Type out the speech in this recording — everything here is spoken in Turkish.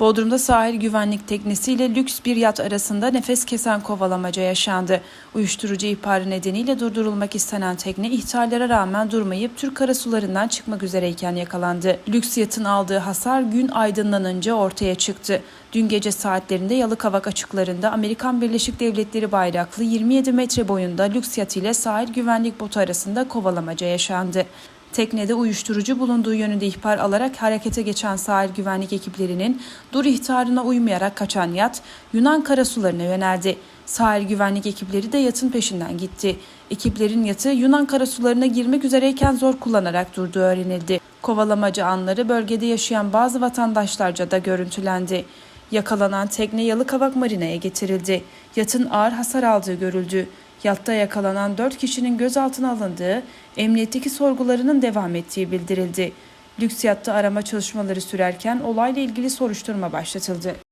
Bodrum'da sahil güvenlik teknesiyle lüks bir yat arasında nefes kesen kovalamaca yaşandı. Uyuşturucu ihbarı nedeniyle durdurulmak istenen tekne ihtarlara rağmen durmayıp Türk karasularından çıkmak üzereyken yakalandı. Lüks yatın aldığı hasar gün aydınlanınca ortaya çıktı. Dün gece saatlerinde Yalıkavak açıklarında Amerikan Birleşik Devletleri bayraklı 27 metre boyunda lüks yat ile sahil güvenlik botu arasında kovalamaca yaşandı. Teknede uyuşturucu bulunduğu yönünde ihbar alarak harekete geçen sahil güvenlik ekiplerinin dur ihtarına uymayarak kaçan yat Yunan karasularına yöneldi. Sahil güvenlik ekipleri de yatın peşinden gitti. Ekiplerin yatı Yunan karasularına girmek üzereyken zor kullanarak durduğu öğrenildi. Kovalamacı anları bölgede yaşayan bazı vatandaşlarca da görüntülendi. Yakalanan tekne Yalıkavak Marina'ya getirildi. Yatın ağır hasar aldığı görüldü. Yatta yakalanan 4 kişinin gözaltına alındığı, emniyetteki sorgularının devam ettiği bildirildi. Lüks yatta arama çalışmaları sürerken olayla ilgili soruşturma başlatıldı.